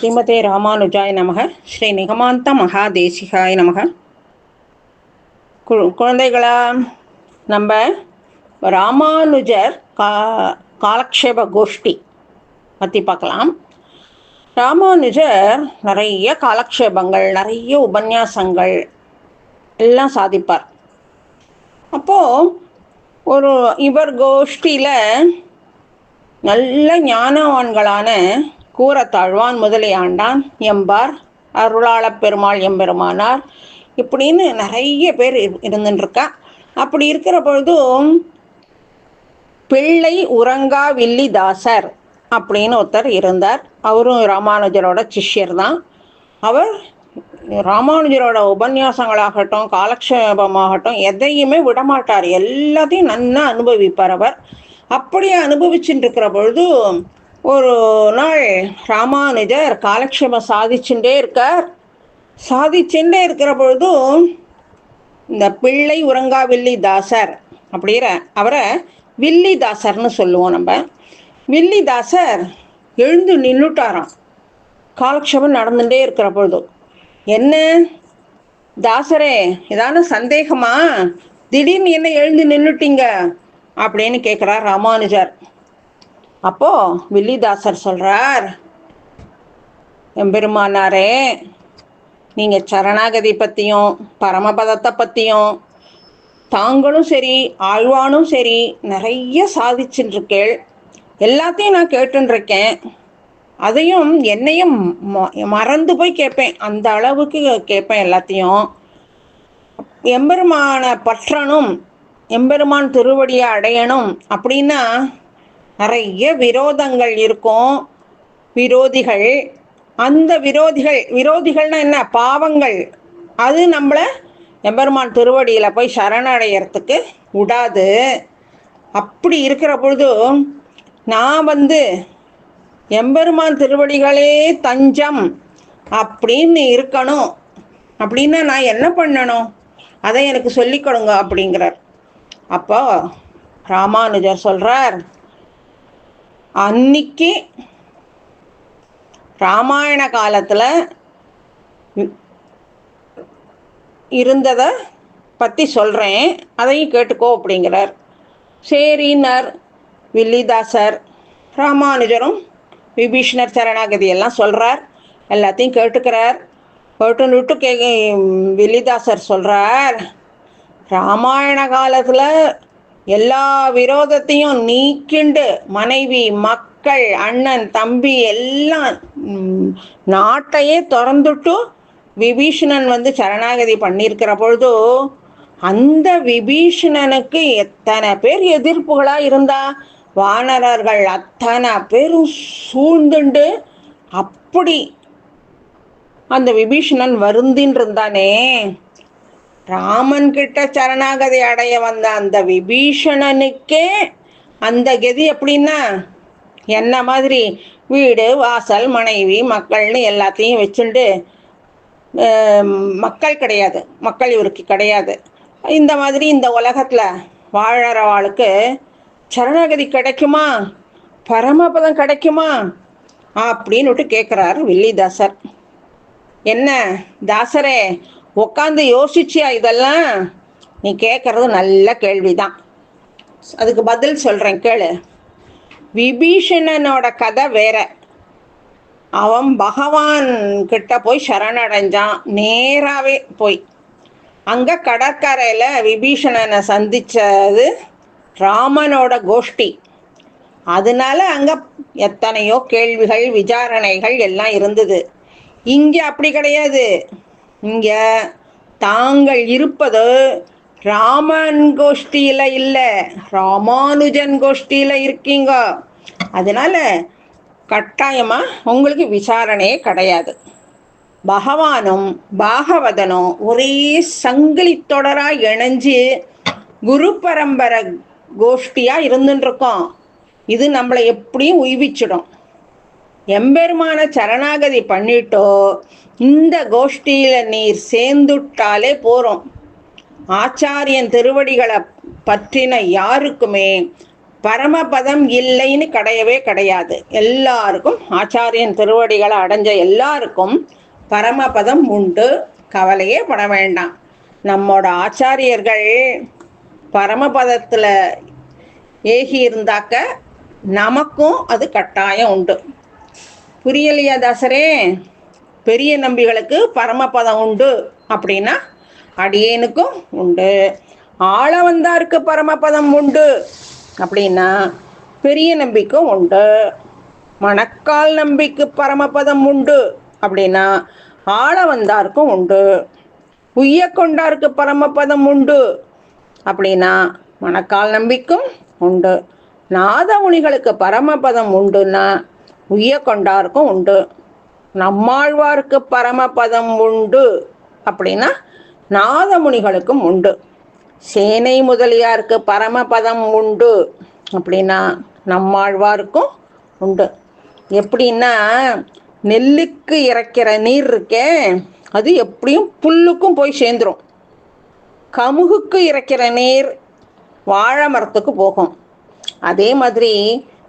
ஸ்ரீமதே ராமானுஜாய் நமக. ஸ்ரீ நிகமாந்த மகாதேசிகாய் நமக. கு- குழந்தைகளா நம்ம ராமானுஜர் கா காலக்ஷேப கோஷ்டி பற்றி பார்க்கலாம் ராமானுஜர் நிறைய காலக்ஷேபங்கள் நிறைய உபன்யாசங்கள் எல்லாம் சாதிப்பார். அப்போது ஒரு இவர் கோஷ்டியில் நல்ல ஞானவான்களான கூரத்தாழ்வான் முதலியாண்டான் எம்பார் அருளாளப் பெருமாள் எம்பெருமானார். இப்படின்னு நிறைய பேர் இரு- இருந்துட்டுருக்கா அப்படி இருக்கிற பொழுதும் பிள்ளை உறங்கா வில்லிதாசர் அப்படின்னு ஒருத்தர் இருந்தார். அவரும் ராமானுஜரோட சிஷ்யர் தான். அவர் ராமானுஜரோட உபன்யாசங்களாகட்டும் காலக்ஷேபமாகட்டும் எதையுமே விடமாட்டார். எல்லாத்தையும் நன்னா அனுபவிப்பார் அவர். அப்படியே அனுபவிச்சுட்டு இருக்கிற பொழுது ஒரு நாள் ராமானுஜர் காலக்ஷேம சாதிச்சுட்டே இருக்கார். சாதிச்சுட்டே இருக்கிற பொழுதும் இந்த பிள்ளை உறங்கா வில்லிதாசர் அப்படிங்கிற அவரை வில்லிதாசர்னு சொல்லுவோம் நம்ம. வில்லிதாசர் எழுந்து நின்றுட்டாராம் காலக்ஷேபம் நடந்துட்டே இருக்கிற பொழுதும். என்ன? தாசரே ஏதான சந்தேகமா? திடீர்னு என்ன எழுந்து நின்றுட்டீங்க அப்படின்னு கேட்குறார் ராமானுஜர். அப்போ வில்லிதாசர் சொல்றார் எம்பெருமானாரே நீங்கள் சரணாகதி பற்றியும் பரமபதத்தை பற்றியும் தாங்களும் சரி ஆழ்வானும் சரி நிறைய சாதிச்சுட்டு எல்லாத்தையும் நான் கேட்டுருக்கேன் அதையும் என்னையும் மறந்து போய் கேட்பேன். அந்த அளவுக்கு கேட்பேன் எல்லாத்தையும். எம்பெருமான பற்றணும் எம்பெருமான் திருவடியை அடையணும் அப்படின்னா நிறைய விரோதங்கள் இருக்கும். விரோதிகள். அந்த விரோதிகள் விரோதிகள்னா என்ன? பாவங்கள். அது நம்மளை எம்பெருமான் திருவடியில் போய் சரணடையறதுக்கு விடாது. அப்படி இருக்கிற பொழுது நான் வந்து எம்பெருமான் திருவடிகளே தஞ்சம் அப்படின்னு இருக்கணும். அப்படின்னா நான் என்ன பண்ணணும்? அதை எனக்கு சொல்லிக் கொடுங்க அப்படிங்கிறார். அப்போ ராமானுஜர் சொல்கிறார் அன்னைக்கு ராமாயண காலத்தில் இருந்ததை பற்றி சொல்கிறேன் அதையும் கேட்டுக்கோ அப்படிங்கிறார். சேரினர் வில்லிதாசர் ராமானுஜரும் விபீஷ்ணர் சரணாகதி எல்லாம் சொல்கிறார் எல்லாத்தையும் கேட்டுக்கிறார். கேட்டுன்னுட்டு கே வில்லிதாசர் சொல்கிறார் ராமாயண காலத்தில் எல்லா விரோதத்தையும் நீக்கிண்டு மனைவி மக்கள் அண்ணன் தம்பி எல்லாம் நாட்டையே திறந்துட்டு விபீஷணன் வந்து சரணாகதி பண்ணியிருக்கிற பொழுது அந்த விபீஷணனுக்கு எத்தனை பேர் எதிர்ப்புகளா இருந்தா? வானரர்கள் அத்தனை பேரும் சூழ்ந்துண்டு அப்படி அந்த விபீஷணன் வருந்தின் இருந்தானே ராமன் கிட்ட சரணாகதி அடைய வந்த அந்த விபீஷணனுக்கே அந்த கதி எப்படின்னா என்ன மாதிரி? வீடு வாசல் மனைவி மக்கள்னு எல்லாத்தையும் வச்சுண்டு மக்கள் கிடையாது. மக்கள் இவருக்கு கிடையாது. இந்த மாதிரி இந்த உலகத்தில் வாழறவாளுக்கு சரணாகதி கிடைக்குமா? பரமபதம் கிடைக்குமா? அப்படின்னுட்டு கேட்குறாரு வில்லிதாசர். என்ன தாசரே உட்காந்து யோசிச்சியா இதெல்லாம்? நீ கேட்கறது நல்ல கேள்விதான். அதுக்கு பதில் சொல்கிறேன் கேளு. விபீஷணனோட கதை வேற. அவன் பகவான் கிட்ட போய் சரணடைஞ்சான் நேராகவே போய். அங்க கடற்கரையில் விபீஷணனை சந்திச்சது ராமனோட கோஷ்டி. அதனால அங்க எத்தனையோ கேள்விகள் விசாரணைகள் எல்லாம் இருந்தது. இங்க அப்படி கிடையாது. இங்க தாங்கள் இருப்பது ராமன் கோஷ்டியில இல்ல. ராமானுஜன் கோஷ்டியில இருக்கீங்க. அதனால கட்டாயமா உங்களுக்கு விசாரணையே கிடையாது. பகவானும் பாகவதனும் ஒரே சங்கிலி தொடரா இணைஞ்சு குரு பரம்பரை கோஷ்டியா இருந்துட்டு இருக்கோம் இது நம்மளை எப்படியும் உய்விச்சிடும். எம்பெருமான சரணாகதி பண்ணிட்டோ இந்த கோஷ்டியில் நீர் சேர்ந்துட்டாலே போகிறோம் ஆச்சாரியன் திருவடிகளை பற்றின யாருக்குமே பரமபதம் இல்லைன்னு கிடையவே கிடையாது. எல்லாருக்கும் ஆச்சாரியன் திருவடிகளை அடைஞ்ச எல்லாருக்கும் பரமபதம் உண்டு. கவலையே பட வேண்டாம். நம்மோட ஆச்சாரியர்கள் பரமபதத்தில் ஏகி இருந்தாக்க நமக்கும் அது கட்டாயம் உண்டு. புரியலையா தாசரே? பெரிய நம்பிகளுக்கு பரமபதம் உண்டு அப்படின்னா அடியேனுக்கும் உண்டு. ஆள வந்தாருக்கு பரமபதம் உண்டு அப்படின்னா பெரிய நம்பிக்கும் உண்டு. மணக்கால் நம்பிக்கு பரமபதம் உண்டு அப்படின்னா ஆள வந்தாருக்கும் உண்டு. உய்ய கொண்டாருக்கு பரமபதம் உண்டு அப்படின்னா மணக்கால் நம்பிக்கும் உண்டு. நாதமுனிகளுக்கு பரமபதம் உண்டுன்னா உய்ய கொண்டாருக்கும் உண்டு. நம்மாழ்வாருக்கு பரமபதம் உண்டு அப்படின்னா நாதமுனிகளுக்கும் உண்டு. சேனை முதலியாருக்கு பரமபதம் உண்டு அப்படின்னா நம்மாழ்வாருக்கும் உண்டு. எப்படின்னா நெல்லுக்கு இறைக்கிற நீர் இருக்கே அது எப்படியும் புல்லுக்கும் போய் சேர்ந்துடும் கமுகுக்கு இறைக்கிற நீர் வாழை மரத்துக்கு போகும். அதே மாதிரி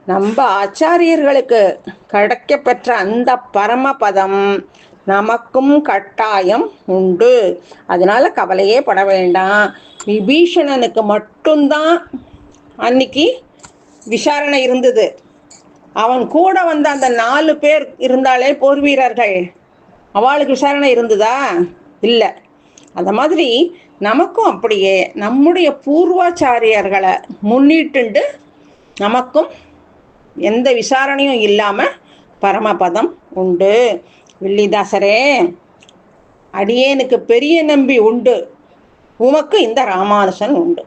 நம்ம ஆச்சாரியர்களுக்கு கிடைக்கப்பெற்ற அந்த பரமபதம் நமக்கும் கட்டாயம் உண்டு. அதனால கவலையே பட வேண்டாம். விபீஷணனுக்கு மட்டும்தான் அன்னைக்கு விசாரணை இருந்தது. அவன் கூட வந்த அந்த நாலு பேர் இருந்தாலே போர் வீரர்கள். அவளுக்கு விசாரணை இருந்ததா? இல்லை. அந்த மாதிரி நமக்கும் அப்படியே நம்முடைய பூர்வாச்சாரியர்களை முன்னிட்டு நமக்கும் எந்த விசாரணையும் இல்லாமல் பரமபதம் உண்டு. வில்லிதாசரே அடியேனுக்கு பெரிய நம்பி உண்டு. உமக்கு இந்த ராமானுசன் உண்டு.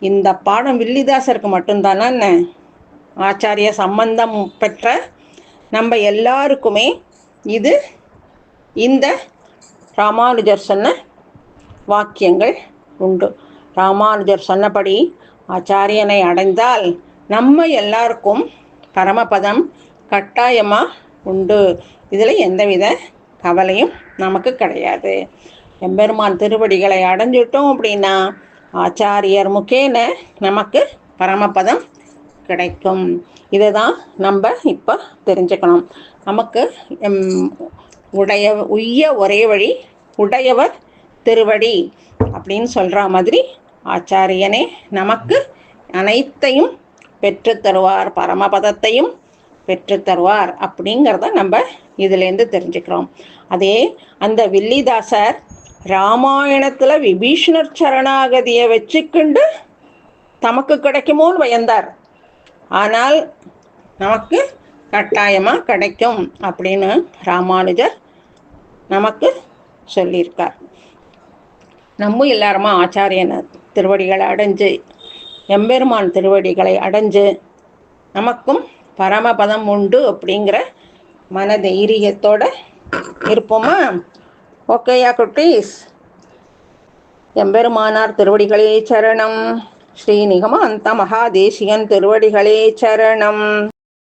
இந்த பாடம் வில்லிதாசருக்கு மட்டும்தானா என்ன? ஆச்சாரிய சம்பந்தம் பெற்ற நம்ம எல்லாருக்குமே இது இந்த ராமானுஜர் சொன்ன வாக்கியங்கள் உண்டு. ராமானுஜர் சொன்னபடி ஆச்சாரியனை அடைந்தால் நம்ம எல்லாருக்கும் பரமபதம் கட்டாயமாக உண்டு. இதில் எந்தவித கவலையும் நமக்கு கிடையாது. எம்பெருமான் திருவடிகளை அடைஞ்சிட்டோம் அப்படின்னா ஆச்சாரியர் முக்கேன நமக்கு பரமபதம் கிடைக்கும். இதை தான் நம்ம இப்போ தெரிஞ்சுக்கணும். நமக்கு உடைய உய்ய ஒரே வழி உடையவர் திருவடி அப்படின்னு சொல்கிற மாதிரி ஆச்சாரியனே நமக்கு அனைத்தையும் பெற்று தருவார் பரமபதத்தையும் பெற்று தருவார் அப்படிங்கிறத நம்ம இதுலேருந்து தெரிஞ்சுக்கிறோம். அதே அந்த வில்லிதாசர் ராமாயணத்தில் விபீஷணர் சரணாகதியை வச்சுக்கிண்டு தமக்கு கிடைக்குமோன்னு பயந்தார். ஆனால் நமக்கு கட்டாயமாக கிடைக்கும் அப்படின்னு ராமானுஜர் நமக்கு சொல்லியிருக்கார். நம்ம எல்லாருமா ஆச்சாரியனை திருவடிகளை அடைஞ்சு எம்பெருமான் திருவடிகளை அடைஞ்சு நமக்கும் பரமபதம் உண்டு அப்படிங்கிற மன தைரியத்தோட இருப்போமா ஓகேயா குட்டீஸ்? எம்பெருமானார் திருவடிகளே சரணம். ஸ்ரீ நிகமாந்த மகாதேசியன் திருவடிகளே சரணம்.